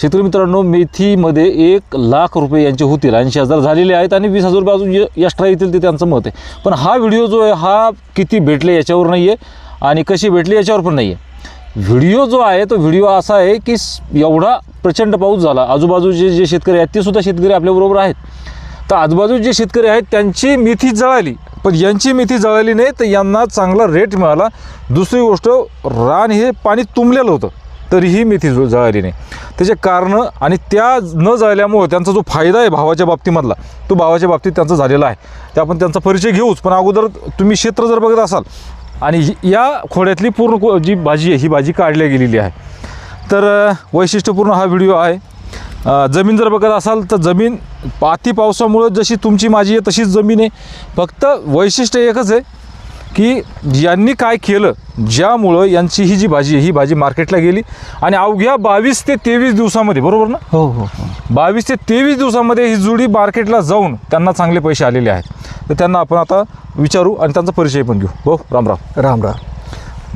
शेतकरी मित्रांनो मेथीमध्ये एक लाख रुपये यांचे होतील. ऐंशी हजार झालेले आहेत आणि वीस हजार रुपये अजून एक्स्ट्रा येतील ते त्यांचं मत आहे. पण हा व्हिडिओ जो आहे हा किती भेटले याच्यावर नाही आहे आणि कशी भेटली याच्यावर पण नाही आहे व्हिडिओ जो आहे तो व्हिडिओ असा आहे की एवढा प्रचंड पाऊस झाला. आजूबाजूचे जे शेतकरी आहेत ते सुद्धा शेतकरी आपल्याबरोबर आहेत. तर आजूबाजू जे शेतकरी आहेत त्यांची मेथी जळाली. पण यांची मेथी जळाली नाही तर यांना चांगला रेट मिळाला. दुसरी गोष्ट रान हे पाणी तुंबलेलं होतं. तरीही मेथी जळ- जळाली नाही. त्याचे कारणं आणि त्या न झाल्यामुळं त्यांचा जो फायदा आहे भावाच्या बाबतीमधला तो भावाच्या बाबतीत त्यांचा झालेला आहे. ते आपण त्यांचा परिचय घेऊच पण अगोदर तुम्ही क्षेत्र जर बघत असाल आणि या खोड्यातली पूर्ण जी भाजी आहे ही भाजी काढल्या गेलेली आहे. तर वैशिष्ट्यपूर्ण हा व्हिडिओ आहे. जमीन जर बघत असाल तर जमीन अति पावसामुळं जशी तुमची माझी आहे तशीच जमीन आहे. फक्त वैशिष्ट्य एकच आहे की यांनी काय केलं ज्यामुळं यांची ही जी भाजी आहे ही भाजी मार्केटला गेली. आणि अवघ्या बावीस ते तेवीस दिवसामध्ये बरोबर ना? हो हो हो. बावीस ते तेवीस दिवसामध्ये ही जुडी मार्केटला जाऊन त्यांना चांगले पैसे आलेले आहेत. तर त्यांना आपण आता विचारू आणि त्यांचा परिचय पण घेऊ. हो राम राम. राम राम.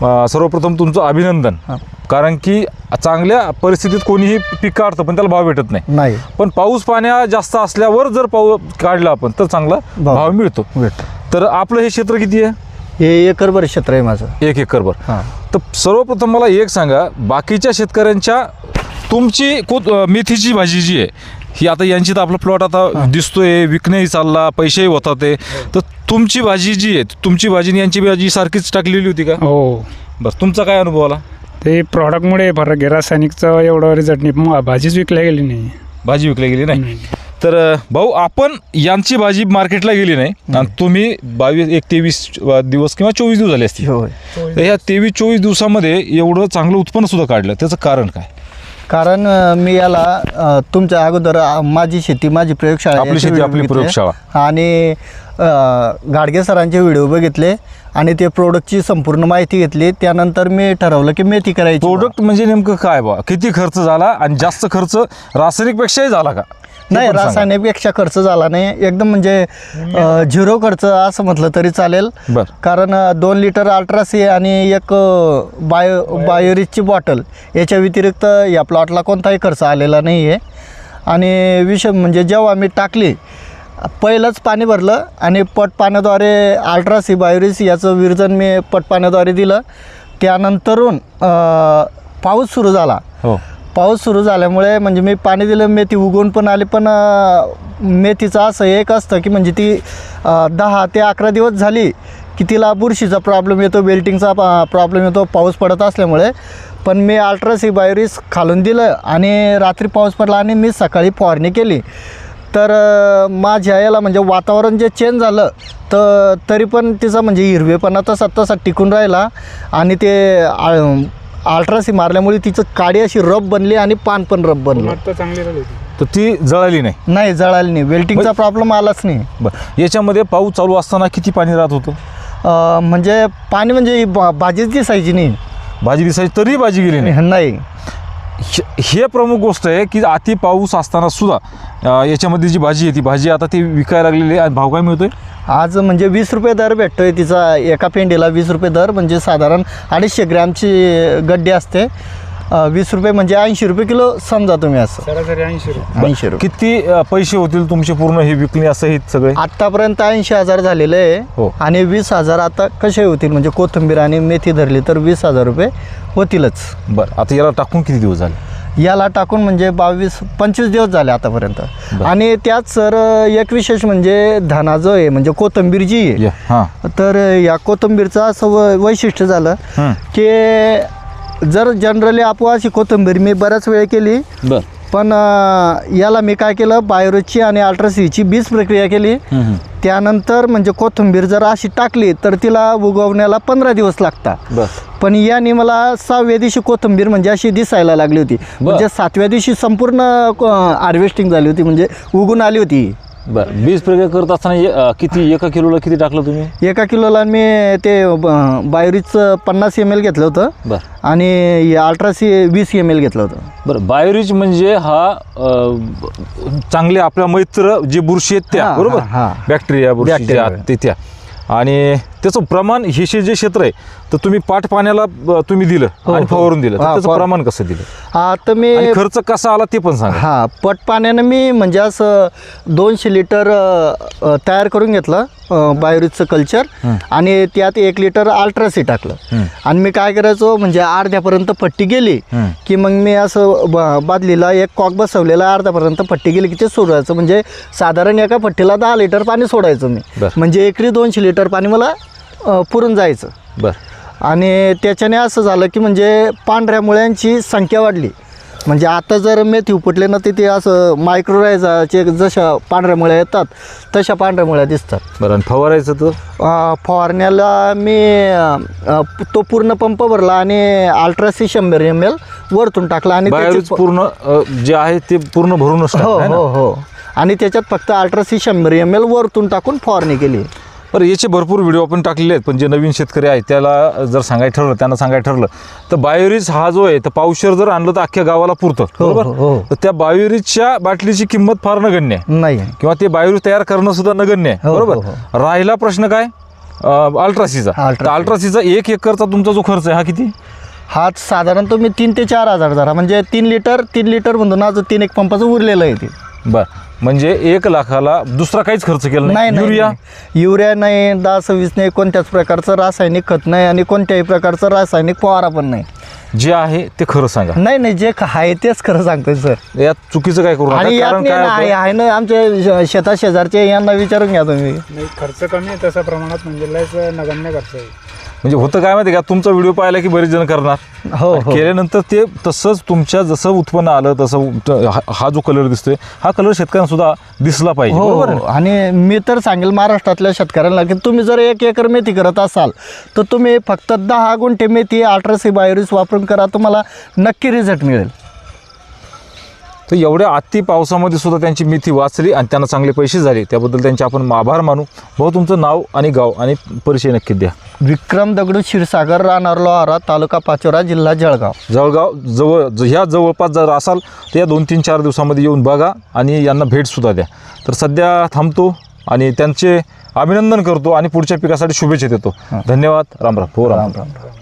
अ, सर्वप्रथम तुमचं अभिनंदन. कारण की चांगल्या परिस्थितीत कोणीही पीक काढतं पण त्याला भाव भेटत नाही. नाही. पण पाऊस पाण्या जास्त असल्यावर जर पाऊस काढला आपण तर चांगला भाव. भाव मिळतो. भेट तर आपलं हे क्षेत्र किती आहे? हे एकर बरं क्षेत्र आहे माझं. एक एकरभर हां. तर सर्वप्रथम मला एक सांगा बाकीच्या शेतकऱ्यांच्या तुमची को अ, मेथीची भाजी जी आहे ही आता यांची तर आपला प्लॉट आता दिसतोय विकणेही चालला पैसेही होतात ते तर तुमची भाजी जी आहे तुमची भाजी आणि यांची भाजी सारखीच टाकलेली होती का? हो. बरं तुमचा काय अनुभव आला? ते प्रॉडक्टमुळे फरक आहे. रासायनिकचं एवढं रिझल्ट नाही मग भाजीच विकल्या गेली नाही. भाजी विकली गेली नाही. तर भाऊ आपण यांची भाजी मार्केटला गेली नाही. आणि तुम्ही बावीस एक तेवीस दिवस किंवा चोवीस दिवस झाले असतील. होय. तर ह्या तेवीस चोवीस दिवसामध्ये एवढं चांगलं उत्पन्न सुद्धा काढलं. त्याचं कारण काय? कारण मी याला तुमच्या अगोदर माझी शेती माझी प्रयोगशाळा आपली शेती, आपली. प्रयोगशाळा. आणि गाडगे सरांचे व्हिडिओ बघितले. आणि ते प्रोडक्टची संपूर्ण माहिती घेतली. त्यानंतर मी ठरवलं की मेथी करायची. प्रोडक्ट म्हणजे नेमकं काय बा? किती खर्च झाला? आणि जास्त खर्च रासायनिकपेक्षाही झाला का? नाही. रासायनिकपेक्षा खर्च झाला नाही. एकदम म्हणजे झिरो खर्च असं म्हटलं तरी चालेल. कारण दोन लिटर अल्ट्रासी आणि एक बायो बायोरिजची बॉटल याच्या व्यतिरिक्त या प्लॉटला कोणताही खर्च आलेला नाही आहे आणि विषय म्हणजे जेव्हा मी टाकली पहिलंच पाणी भरलं आणि पट पाण्याद्वारे अल्ट्रासी बायोरिज याचं विरजन मी पट पाण्याद्वारे दिलं. त्यानंतरून पाऊस सुरू झाला. हो. पाऊस सुरू झाल्यामुळे म्हणजे मी पाणी दिलं मेथी उगवून पण आली पण मेथीचं असं एक असतं की म्हणजे ती दहा ते अकरा दिवस झाली की तिला बुरशीचा प्रॉब्लेम येतो बेल्टिंगचा प्रॉब्लेम येतो पाऊस पडत असल्यामुळे. पण मी अल्ट्रासी बायोरिस खालून दिलं आणि रात्री पाऊस पडला आणि मी सकाळी फवारणी केली. तर माझ्या याला म्हणजे वातावरण जे चेंज झालं तर तरी पण तिचा म्हणजे हिरवेपणा तसा तसा टिकून राहिला आणि ते अल्ट्रासी मारल्यामुळे तिचं काडी अशी रब बनली आणि पान पण रब बनलं. तर चांगली राहिली तर ती जळाली नाही. नाही जळाली नाही. वेल्टिंगचा प्रॉब्लेम आलाच नाही. बर. याच्यामध्ये पाऊस चालू असताना किती पाणी राहत होतं? अ, म्हणजे पाणी म्हणजे ही भा- भाजीच दिसायची नाही. भाजी दिसायची तरी भाजी गेली नाही. नाही. हे- हे प्रमुख गोष्ट आहे की अति पाऊस असताना सुद्धा अ, याच्यामध्ये जी भाजी आहे ती भाजी आता ती विकायला लागलेली आहे आणि भाव काय मिळतोय. आज म्हणजे वीस रुपये दर भेटतोय तिचा एका पेंडीला वीस रुपये दर म्हणजे साधारण अडीचशे ग्रॅमची गड्डी असते. वीस रुपये म्हणजे ऐंशी रुपये किलो समजा तुम्ही असं. सरासरी ऐंशी रुपये. ऐंशी रुपये. किती अ, पैसे होतील तुमचे पूर्ण हे विकणे असं हे सगळे? आत्तापर्यंत ऐंशी हजार झालेले हो. आहे आणि वीस हजार आता कसे होतील? म्हणजे कोथिंबीर आणि मेथी धरली तर वीस हजार रुपये होतीलच. बरं आता याला टाकून किती दिवस झाले? याला टाकून म्हणजे बावीस पंचवीस दिवस झाले आतापर्यंत. आणि त्यात सर एक विशेष म्हणजे धना जो आहे म्हणजे कोथिंबीर जी आहे हां. तर या कोथिंबीरचं असं वैशिष्ट्य झालं. की जर जनरली आपण अशी कोथिंबीर मी बऱ्याच वेळ केली पण याला मी काय केलं बायोरोजची आणि अल्ट्रासीची बीज प्रक्रिया केली. त्यानंतर म्हणजे कोथिंबीर जर अशी टाकली तर तिला उगवण्याला पंधरा दिवस लागतात. पण याने मला सहाव्या दिवशी कोथिंबीर म्हणजे अशी दिसायला लागली होती. म्हणजे सातव्या दिवशी संपूर्ण हार्वेस्टिंग झाली होती. म्हणजे उगून आली होती. बर. बीज प्रक्रिया करत असताना ए- अ, किती एका किलोला किती टाकलं तुम्ही? एका किलोला मी ते बायोरिजचं पन्नास एम एल घेतलं होतं. बर. आणि अल्ट्रासी वीस एम एल घेतलं होतं. बरं बायोरिच म्हणजे हा अ, चांगले आपल्या मैत्र जे बुरशी आहेत त्या हां, बरोबर? हां, हां. बॅक्टेरिया बुरशी जे बॅक्टेरिया. आहेत ते त्या आणि त्याचं प्रमाण हे जे क्षेत्र आहे तर तुम्ही पाठ पाण्याला अ, तुम्ही दिलं हो, आणि हो. फवारून दिलं तर हा, त्याचं फवार- प्रमाण कसं दिलं हा तर मी आणि खर्च कसा आला ते पण सांगा हा पट पाण्यानं मी म्हणजे असं दोनशे लिटर अ, अ, तयार करून घेतलं बायोरिजचं कल्चर हं. आणि त्यात एक लिटर अल्ट्रासी टाकलं. आणि मी काय करायचो म्हणजे अर्ध्यापर्यंत पट्टी गेली हं. की मग मी असं ब- बादलीला एक कॉक बसवलेला अर्ध्यापर्यंत पट्टी गेली की ते सोडायचं म्हणजे साधारण एका पट्टीला दहा लिटर पाणी सोडायचं मी बरं. म्हणजे एकरी दोनशे लिटर पाणी मला अ, पुरून जायचं. बरं. आणि त्याच्याने असं झालं की म्हणजे पांढऱ्या मुळ्यांची संख्या वाढली. म्हणजे आता जर मेथी उपटले ना तिथे असं मायक्रोरायझाचे जशा पांढऱ्या मुळ्या येतात तशा पांढऱ्या मुळ्या दिसतात. बरं आणि फवारायचं तर? फवारण्याला मी तो पूर्ण पंप भरला आणि अल्ट्रासी शंभर एम एल वरतून टाकला आणि पूर्ण जे आहे ते पूर्ण भरूनच हो है? हो हो. आणि त्याच्यात फक्त अल्ट्रासी शंभर एम एल वरतून टाकून फवारणी केली. बरं याचे भरपूर व्हिडिओ आपण टाकलेले आहेत पण जे नवीन शेतकरी आहेत त्याला जर सांगायचं ठरलं त्यांना सांगायचं ठरलं तर बायोरिज हा जो आहे तर पावशर जर आणलं तर अख्ख्या गावाला पुरतं हो, बरोबर? हो, हो. तर त्या बायोरिजच्या बाटलीची किंमत फार नगण्य आहे. नाही किंवा ते बायोरिज तयार करणं सुद्धा नगण्य आहे बरोबर? राहिला प्रश्न काय? अल्ट्रासीचा. अल्ट्रासीचा एक एकरचा तुमचा जो खर्च आहे हा किती? हा साधारण तुम्ही तीन ते चार हजार धरा. म्हणजे तीन लिटर तीन लिटर म्हणतो ना तीन एक पंपाचं उरलेलं आहे ते. बर. म्हणजे एक लाखाला दुसरा काहीच खर्च केला नाही? युरिया? नाही. युरिया नाही दहा सव्वीस नाही कोणत्याच प्रकारचं रासायनिक खत नाही आणि कोणत्याही प्रकारचं रासायनिक फवारा पण नाही. जे आहे ते खरं सांगा. नाही नाही जे आहे तेच खरं सांगतोय सर. यात चुकीचं काय करू नका आणि यात कारण नाही काय ना, आहे ना आमच्या श- शेता शेजारचे यांना विचारून घ्या तुम्ही. नाही खर्च कमी आहे तसा प्रमाणात म्हणजे लयच नगण्य खर्च आहे. म्हणजे होतं काय माहिती का? तुमचा व्हिडिओ पाहिला की बरेच जण करणार. हो हो. केल्यानंतर ते तसंच तुमच्या जसं उत्पन्न आलं तसं हा- हा जो कलर दिसतोय हा कलर शेतकऱ्यांना सुद्धा दिसला पाहिजे. हो बरोबर हो. आहे? आणि मी तर सांगेल महाराष्ट्रातल्या शेतकऱ्यांना की तुम्ही जर एक एकर मेथी करत असाल तर तुम्ही फक्त दहा गुंठे मेथी अठराशे बायोरिस वापरून करा तुम्हाला नक्की रिझल्ट मिळेल. तर एवढ्या अति पावसामध्ये सुद्धा त्यांची मेथी वाचली आणि त्यांना चांगले पैसे झाले. त्याबद्दल त्यांचे आपण आभार मानू. भाऊ तुमचं नाव आणि गाव आणि परिचय नक्की द्या. विक्रम दगडू क्षीरसागर राहणार लोहारा तालुका पाचोरा जिल्हा जळगाव. जळगाव जवळ ज- ह्या जवळपास जर असाल तर या दोन तीन चार दिवसामध्ये येऊन बघा आणि यांना भेटसुद्धा द्या. तर सध्या थांबतो आणि त्यांचे अभिनंदन करतो आणि पुढच्या पिकासाठी शुभेच्छा देतो. धन्यवाद. रामराम हो राम राम. राम राम.